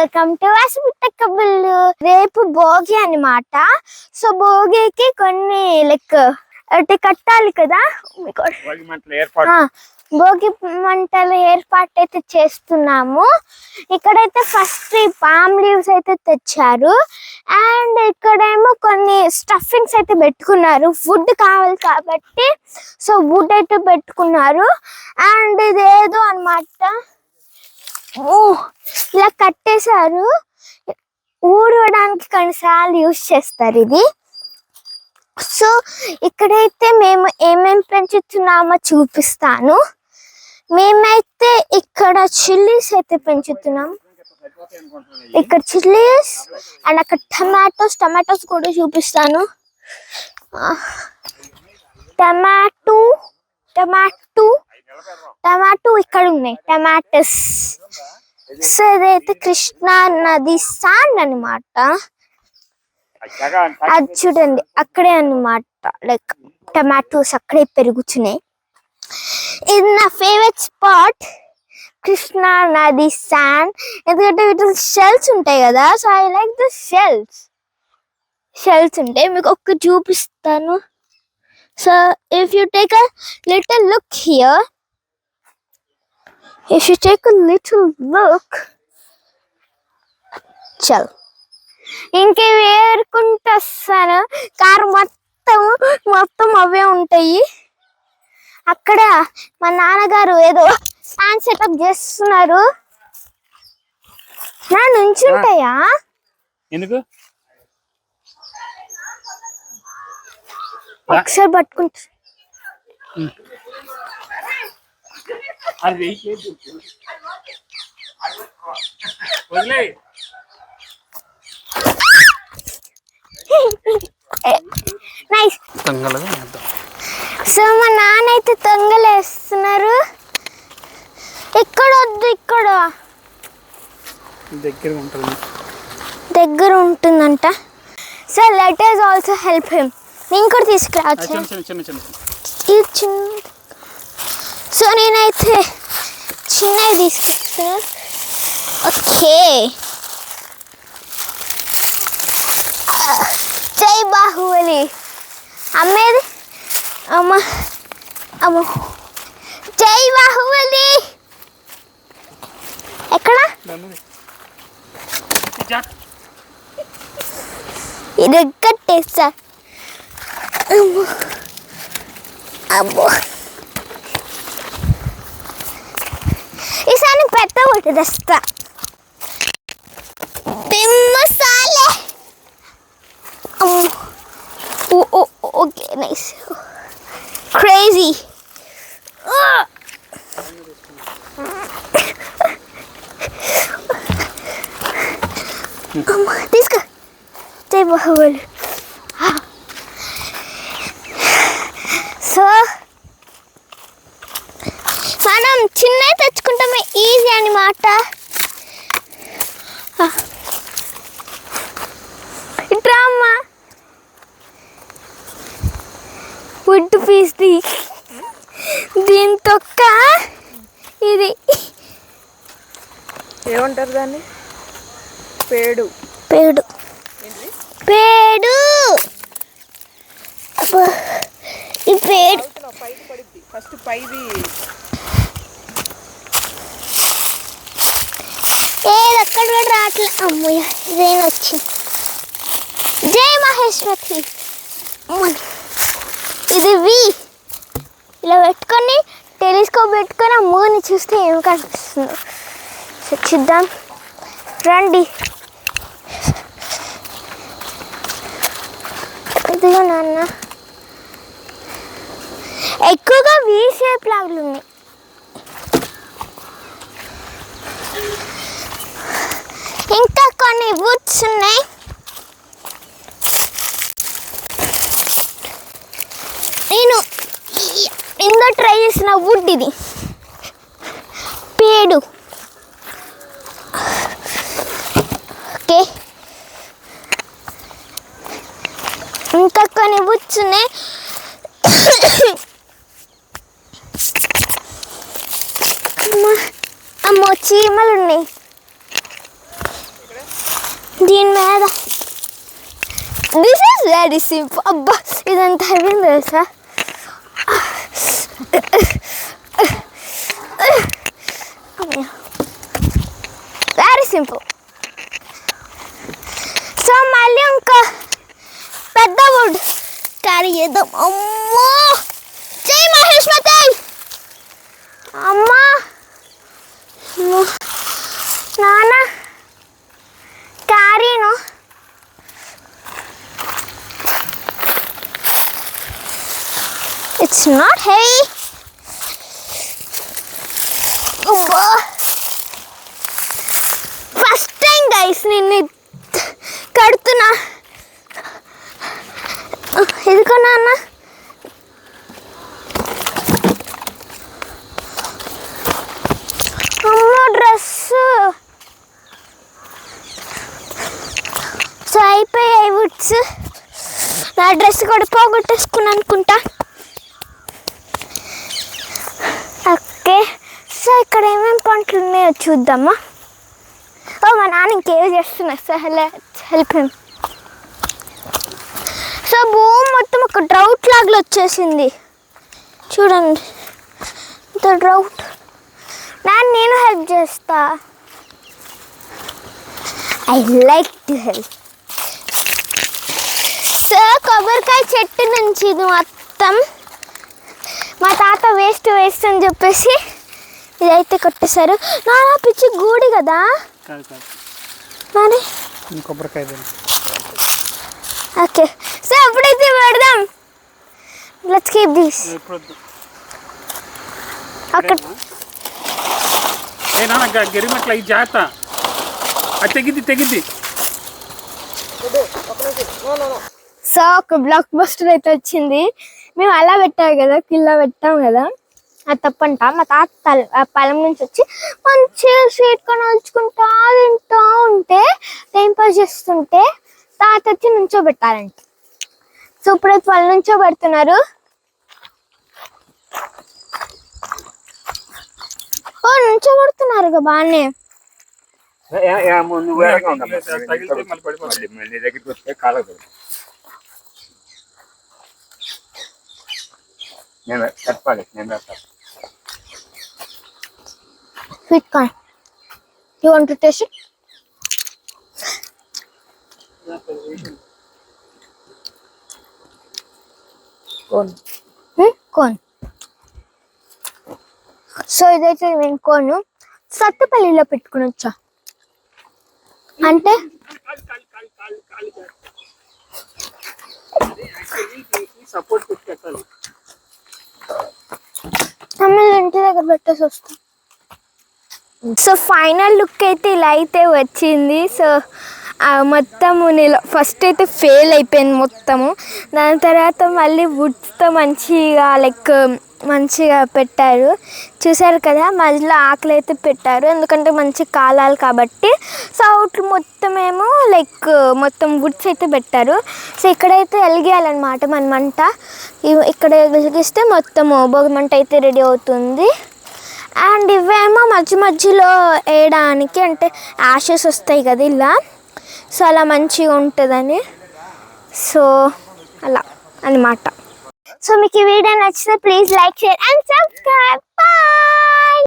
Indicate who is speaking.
Speaker 1: Welcome to కబుల్ రేపు భోగి అన్నమాట. So భోగికి కొన్ని లైక్ అంటే కట్టాలి కదా? Oh.
Speaker 2: భోగి మంటలు ఏర్పాటు.
Speaker 1: అయితే చేస్తున్నాము. ఇక్కడైతే ఫస్ట్ పామ్ లీవ్స్ అయితే తెచ్చారు. అండ్ ఇక్కడేమో కొన్ని స్టఫింగ్స్ అయితే పెట్టుకున్నారు. ఫుడ్ కావాలి కాబట్టి సో వుడ్ అయితే పెట్టుకున్నారు. అండ్ ఇది ఏదో అనమాట ఓ ఇలా కట్టేశారు. ఊడవడానికి కొన్నిసార్లు యూజ్ చేస్తారు ఇది. సో ఇక్కడైతే మేము ఏమేమి పెంచుతున్నామో చూపిస్తాను. మేమైతే ఇక్కడ చిల్లీస్ అయితే పెంచుతున్నాం. ఇక్కడ చిల్లీస్ అండ్ అక్కడ టమాటోస్ టమాటోస్ కూడా చూపిస్తాను. టమాటో టమాటో టమాటో ఇక్కడ ఉన్నాయి టమాటోస్. సో ఇదైతే కృష్ణా నది సాండ్ అన్నమాట. అది చూడండి అక్కడే అన్నమాట. లైక్ టమాటోస్ అక్కడే పెరుగుతున్నాయి ఇది నా ఫేవరెట్ స్పాట్ కృష్ణా నది సాండ్. ఎందుకంటే వీటిలో షెల్స్ ఉంటాయి కదా so I like the shells. Shells ఉంటాయి మీకు ఒక్క చూపిస్తాను. So if you take a little look here if you take a little look చల్. ఇంకేవి ఏరుకుంటూ వస్తాను కారు మొత్తం మొత్తం అవే ఉంటాయి. అక్కడ మా నాన్నగారు ఏదో ఫ్యాన్ సెటప్ చేస్తున్నారు. నా నుంచి ఉంటాయా?
Speaker 2: ఎందుకు?
Speaker 1: ఒకసారి పట్టుకుంటా.
Speaker 2: అది.
Speaker 1: నైస్
Speaker 3: తంగలుగా వేద్దాం.
Speaker 1: సో మా నాన్న అయితే తొంగలేస్తున్నారు ఇక్కడ. వద్దు ఇక్కడ
Speaker 3: దగ్గరగా ఉంటుంది
Speaker 1: దగ్గర ఉంటుందంట so let us also help him నేను కూడా తీసుకురావచ్చు ఇది చిన్న సో నేనైతే చిన్నవి తీసుకున్నా ఓకే జై బాహుబలి అమ్మేది అమ్మ అమ్మ జై బాహుబలి ఎక్కడ. ఇది కట్టేస్తా అమ్మో అమ్మో ఈసారి పెద్ద ఒకటి తెస్తా తిమ్మసాలే అమ్మో oh oh okay nice crazy తీసుకో జై బాహుబలి సో మనం చిన్న తెచ్చుకుంటామే ఈజీ అన్నమాట ఇట్రా అమ్మా వుడ్ పీస్ది దీని తొక్క ఇది.
Speaker 4: ఏమంటారు దాన్ని? పేడు.
Speaker 1: పేడు. పేడు. ఈ పేడు.
Speaker 4: ఫస్ట్ పైది.
Speaker 1: ఏది అక్కడ కూడా రావట్లే. అమ్మయ్య ఇదేం వచ్చింది? జై మహేశ్వరి. ఇది వి. ఇలా పెట్టుకొని టెలిస్కోప్ పెట్టుకొని ఆ మూని చూస్తే ఏం కనిపిస్తుందో చూద్దాం. రండి. ఇదిగో నాన్న. ఎక్కువగా వి షేప్ లాగులు ఉన్నాయి. ఇంకా కొన్ని వుడ్స్ ఉన్నాయి నేను ఈ- ఇందులో ట్రై చేసిన వుడ్ ఇది పేడు. ఓకే. ఇంకా కొన్ని వుడ్స్ ఉన్నాయి అమ్మో చీమలు ఉన్నాయి. దీని మీద. దిస్ ఇస్ వెరీ సింపుల్ అబ్బా ఇదంతా అయిపోయింది తెలుసా వెరీ సింపుల్ సో మళ్ళీ ఇంకా పెద్ద వుడ్ క్యారీ చేద్దాం అమ్మో చెయ్యి మహేష్మతి అమ్మా అమ్మో. నాన్న క్యారీను it's not heavy first time నిన్ను కడుతున్నా. ఎందుకో నాన్న? అమ్మ డ్రెస్ సో అయిపోయాయి వుడ్స్ నా డ్రెస్ కూడా పోగొట్టేసుకుని అనుకుంటా. ఓకే సో ఇక్కడ ఏమేమి పంటలు ఉన్నాయో చూద్దామా? మా నాన్న ఇంకేదో sir so help him so భూమి మొత్తం ఒక డ్రౌట్ లాగా వచ్చేసింది. చూడండి. ఇంత డ్రౌట్ నాన్న నేను హెల్ప్ చేస్తా. I like to help so కొబ్బరికాయ చెట్టు నుంచి ఇది మొత్తం మా తాత వేస్ట్ వేస్ట్ అని చెప్పేసి ఇదైతే కొట్టేశారు. నా పిచ్చి గూడి కదా?
Speaker 2: కాదు కాదు.
Speaker 1: మరి?
Speaker 2: కొబ్బరికాయ.
Speaker 1: ఓకే. సో ఎప్పుడైతే పెడదాం. Let's keep this. అక్కడ
Speaker 2: ఏ నాన్న గరిమట్ల ఈ జాత. అది తెగింది తెగింది
Speaker 1: సో ఒక బ్లాక్ బస్టర్ అయితే వచ్చింది. మేము అలా పెట్టాం కదా కిల్లా పెట్టాం కదా. అది తప్పంట. మా తాత పొలం నుంచి వచ్చి మంచిగా స్వీట్ కొని నలుచుకుంటా తింటా ఉంటే టైం పాస్ చేస్తుంటే తాత వచ్చి నుంచోబెట్టారంట. సో ఇప్పుడైతే వాళ్ళు నుంచోబెడుతున్నారు. ఓ నుంచోబెడుతున్నారు బాగానే
Speaker 3: దగ్గరికి వస్తే కాలదు నేను చెప్పాలి నేను
Speaker 1: sweet corn you want to taste it
Speaker 4: cone
Speaker 1: కోన్ సో ఇదైతే నేను కోను. సత్తుపల్లిలో పెట్టుకుని వచ్చా. అంటే?
Speaker 2: సపోర్ట్
Speaker 1: ఇంటి దగ్గర పెట్టేసి వస్తాం. సో ఫైనల్ లుక్ అయితే ఇలా అయితే వచ్చింది. సో మొత్తము నేను ఫస్ట్ అయితే ఫెయిల్ అయిపోయింది మొత్తము. దాని తర్వాత మళ్ళీ వుడ్స్తో మంచిగా లైక్ మంచిగా పెట్టారు. చూసారు కదా మధ్యలో ఆకలి అయితే పెట్టారు. ఎందుకంటే మంచి కాలాలు కాబట్టి. సో అవుట్లు మొత్తం ఏమో లైక్ మొత్తం వుడ్స్ అయితే పెట్టారు. సో ఇక్కడైతే వెలిగేయాలన్నమాట మన మంట. ఇక్కడ వెలిగిస్తే మొత్తము భోగి మంట అయితే రెడీ అవుతుంది. అండ్ ఇవేమో మధ్య మధ్యలో వేయడానికి అంటే యాషెస్ వస్తాయి కదా ఇలా. సో అలా మంచిగా ఉంటుందని. సో అలా అన్నమాట. సో మీకు ఈ వీడియో నచ్చితే please like share and subscribe bye